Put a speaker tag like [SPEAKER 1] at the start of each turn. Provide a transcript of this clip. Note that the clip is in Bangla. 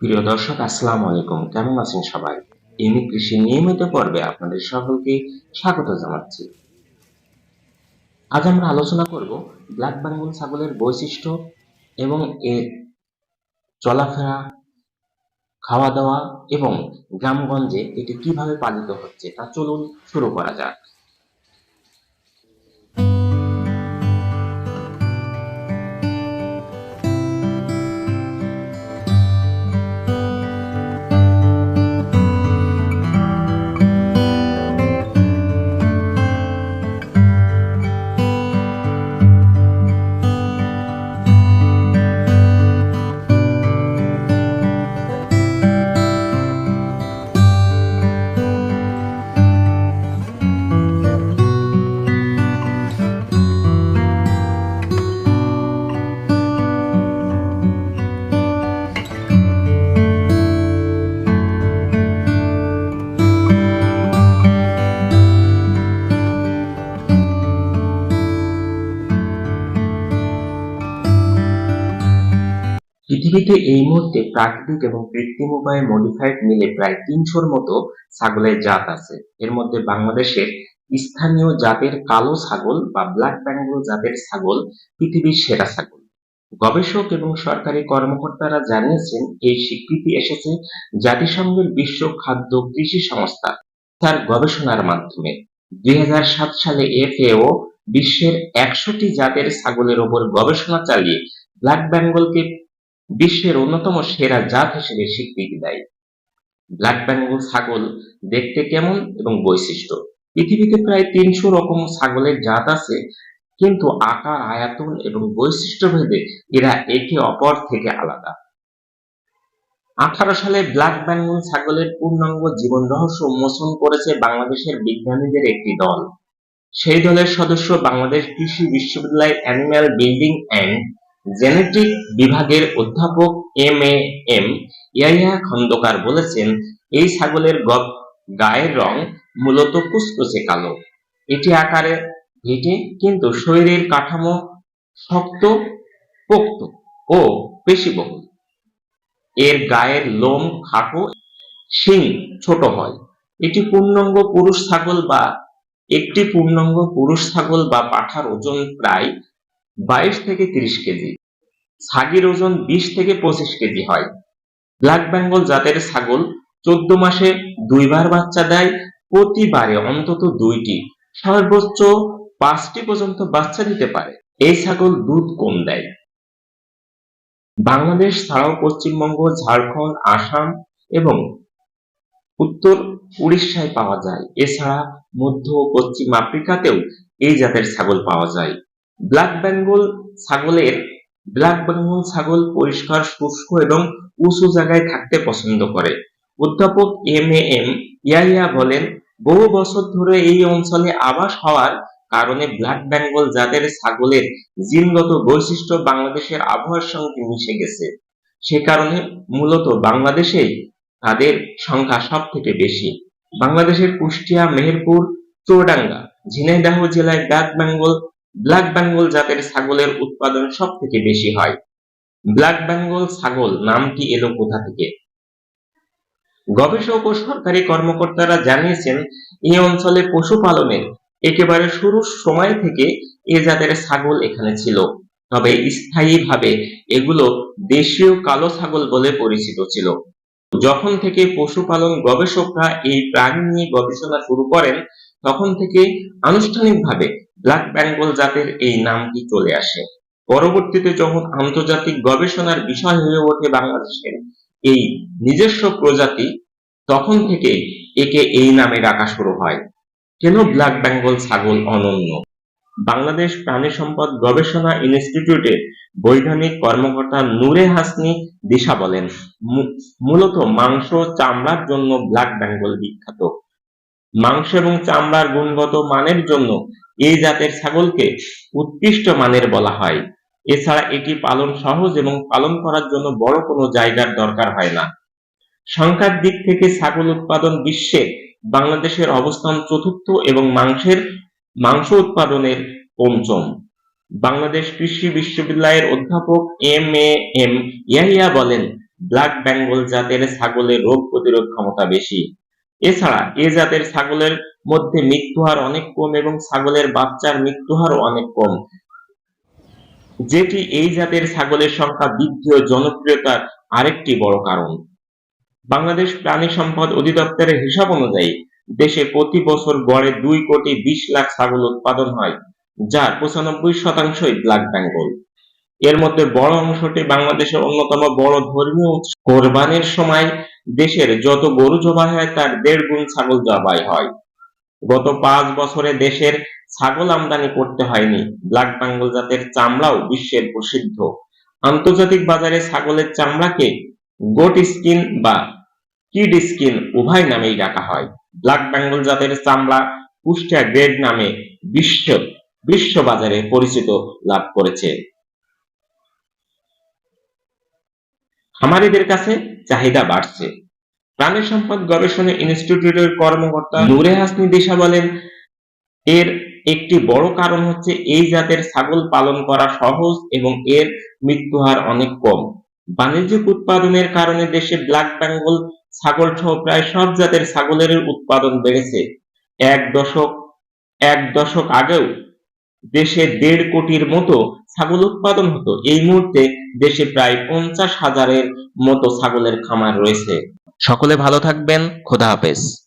[SPEAKER 1] প্রিয় দর্শক, আসসালামু আলাইকুম। কেমন আছেন সবাই? ইনি কৃষি নিয়মিত পর্বে আপনাদের সকলকে স্বাগত জানাচ্ছি। আজ আমরা আলোচনা করব ব্ল্যাক বেঙ্গল ছাগলের বৈশিষ্ট্য এবং এর চলাফেরা, খাওয়া দাওয়া এবং গ্রামগঞ্জে এটি কীভাবে পালিত হচ্ছে তা চলুন শুরু করা যাক। পৃথিবীতে এই মুহূর্তে প্রাকৃতিক এবং কৃত্রিম উপায়ে মডিফাইড মিলে প্রায় তিনশোর মতো ছাগলের জাত আছে। এর মধ্যে বাংলাদেশের স্থানীয় জাতের কালো ছাগল বা ব্ল্যাক বেঙ্গল জাতের ছাগল পৃথিবীর সেরা ছাগল। গবেষক এবং সরকারি কর্মকর্তারা জানিয়েছেন, এই স্বীকৃতি এসেছে জাতিসংঘের বিশ্ব খাদ্য কৃষি সংস্থা। তার গবেষণার মাধ্যমে দুই হাজার সাত সালে এফএও বিশ্বের একশোটি জাতের ছাগলের ওপর গবেষণা চালিয়ে ব্ল্যাক বেঙ্গলকে বিশ্বের অন্যতম সেরা জাত হিসেবে স্বীকৃতি দেয়। ব্ল্যাক বেঙ্গল ছাগল দেখতে কেমন এবং বৈশিষ্ট্য? পৃথিবীতে প্রায় তিনশো রকম ছাগলের জাত আছে, কিন্তু আকার, আয়তন এবং বৈশিষ্ট্য ভেদে এরা একে অপর থেকে আলাদা। আঠারো সালে ব্ল্যাক বেঙ্গল ছাগলের পূর্ণাঙ্গ জীবন রহস্য উন্মোচন করেছে বাংলাদেশের বিজ্ঞানীদের একটি দল। সেই দলের সদস্য বাংলাদেশ কৃষি বিশ্ববিদ্যালয় অ্যানিম্যাল বিল্ডিং অ্যান্ড জেনেটিক বিভাগের অধ্যাপক M A M Yahya Khandakar বলেছেন, এই ছাগলের গ- গায়ের রং মূলত কুচকুচে কালো। এটি আকারে ভেটে কিন্তু শরীরের কাঠামো শক্ত, পোক্ত ও পেশিবহুল। এর গায়ের লোম খাটো, শিং ছোট হয়। এটি পূর্ণাঙ্গ পুরুষ ছাগল বা একটি পূর্ণাঙ্গ পুরুষ ছাগল বা পাঠার ওজন প্রায় বাইশ থেকে তিরিশ কেজি। ছাগির ওজন বিশ থেকে পঁচিশ কেজি হয়। ব্ল্যাক বেঙ্গল জাতের ছাগল চোদ্দ মাসে দুইবার বাচ্চা দেয়, প্রতিবারে অন্তত দুইটি। সর্বোচ্চ পাঁচটি পর্যন্ত বাচ্চা দিতে পারে। এই ছাগল দুধ কম দেয়। বাংলাদেশ ছাড়াও পশ্চিমবঙ্গ, ঝাড়খণ্ড, আসাম এবং উত্তর উড়িষ্যায় পাওয়া যায়। এছাড়া মধ্য পশ্চিম আফ্রিকাতেও এই জাতের ছাগল পাওয়া যায়। ব্ল্যাক বেঙ্গল ছাগলের ব্ল্যাক বেঙ্গল ছাগল পরিষ্কার, শুষ্ক এবং উঁচু জায়গায় থাকতে পছন্দ করে। অধ্যাপক এম এ এম ইয়াহিয়া বলেন, বহু বছর ধরে এই অঞ্চলে আবাস হওয়ার কারণে ব্ল্যাক বেঙ্গল জাতের ছাগলের জিনগত বৈশিষ্ট্য বাংলাদেশের আবহাওয়ার সঙ্গে মিশে গেছে। সে কারণে মূলত বাংলাদেশেই তাদের সংখ্যা সব থেকে বেশি। বাংলাদেশের কুষ্টিয়া, মেহেরপুর, চুয়াডাঙ্গা, ঝিনাইদহ জেলায় ব্ল্যাক বেঙ্গল ব্ল্যাক বেঙ্গল জাতের ছাগলের উৎপাদন সব থেকে বেশি হয়। ব্ল্যাক বেঙ্গল ছাগল নামটি এলো কোথা থেকে? গবেষক ও সরকারি কর্মকর্তারা জানিয়েছেন এই অঞ্চলে পশুপালনের একেবারে শুরুর সময় থেকে এ জাতের ছাগল এখানে ছিল। তবে স্থায়ীভাবে এগুলো দেশীয় কালো ছাগল বলে পরিচিত ছিল। যখন থেকে পশুপালন গবেষকরা এই প্রাণী নিয়ে গবেষণা শুরু করেন, তখন থেকে আনুষ্ঠানিকভাবে ব্ল্যাক বেঙ্গল জাতের এই নামটি চলে আসে। পরবর্তীতে যখন আন্তর্জাতিক গবেষণার বিষয় হয়ে ওঠে বাংলাদেশের এই নিজস্ব প্রজাতি, তখন থেকে একে এই নামে ডাকা শুরু হয়। কেন ব্ল্যাক বেঙ্গল ছাগল অনন্য? বাংলাদেশ প্রাণী সম্পদ গবেষণা ইনস্টিটিউটের বৈজ্ঞানিক কর্মকর্তা নূরে হাসনি দিশা বলেন মূলত মাংস চামড়ার জন্য ব্ল্যাক বেঙ্গল বিখ্যাত। মাংস এবং চামড়ার গুণগত মানের জন্য এই জাতের ছাগলকে উৎকৃষ্ট মানের বলা হয়। এছাড়া এটি পালন সহজ এবং পালন করার জন্য বড় কোনো জায়গার দরকার হয় না। সংখ্যার দিক থেকে ছাগল উৎপাদন বিশ্বে বাংলাদেশের অবস্থান চতুর্থ এবং মাংসের, মাংস উৎপাদনের পঞ্চম। বাংলাদেশ কৃষি বিশ্ববিদ্যালয়ের অধ্যাপক এম এ এম ইয়াহিয়া বলেন, ব্ল্যাক বেঙ্গল জাতের ছাগলের রোগ প্রতিরোধ ক্ষমতা বেশি। এছাড়া এ জাতের ছাগলের মধ্যে মৃত্যু হার অনেক কম এবং ছাগলের বাচ্চার মৃত্যু হারও অনেক কম। যেটি এই জাতের ছাগলের সংখ্যা বৃদ্ধি ও জনপ্রিয়তার আরেকটি বড় কারণ। বাংলাদেশ প্রাণী সম্পদ অধিদপ্তরের হিসাব অনুযায়ী দেশে প্রতি বছর গড়ে দুই কোটি বিশ লাখ ছাগল উৎপাদন হয় যার পঁচানব্বই শতাংশই ব্ল্যাক বেঙ্গল। এর মধ্যে বড় অংশটি বাংলাদেশের অন্যতম বড় ধর্মীয় কোরবানির সময় দেশের যত গরু জবাই হয়, তার দেড় গুণ ছাগল জবাই হয়। গত পাঁচ বছরে দেশের ছাগল আমদানি করতে হয়নি। ব্ল্যাক বেঙ্গল জাতের চামড়াও বিশ্বের প্রসিদ্ধ। আন্তর্জাতিক বাজারে ছাগলের চামড়াকে গোট স্কিন বা কিড স্কিন উভয় নামেই ডাকা হয়। ব্ল্যাক বেঙ্গল জাতের চামড়া কুষ্টিয়া গ্রেড নামে বিশ্ব বিশ্ব বাজারে পরিচিত লাভ করেছে। খামারিদের কাছে চাহিদা বাড়ছে। প্রাণী সম্পদ গবেষণা ইনস্টিটিউটের কর্মকর্তা নূরে হাসনি দিশা বলেন, এর একটি বড় কারণ হচ্ছে এই জাতের ছাগল পালন করা সহজ এবং এর মৃত্যু হার অনেক কম। বাণিজ্যিক উৎপাদনের কারণে দেশে ব্ল্যাক বেঙ্গল ছাগল সহ প্রায় সব জাতের ছাগলের উৎপাদন বেড়েছে। এক দশক এক দশক আগেও দেশে দেড় কোটির মতো ছাগল উৎপাদন হতো। এই মুহূর্তে দেশে প্রায় পঞ্চাশ হাজারের মতো ছাগলের খামার রয়েছে। সকলে ভালো থাকবেন। খোদা হাফেজ।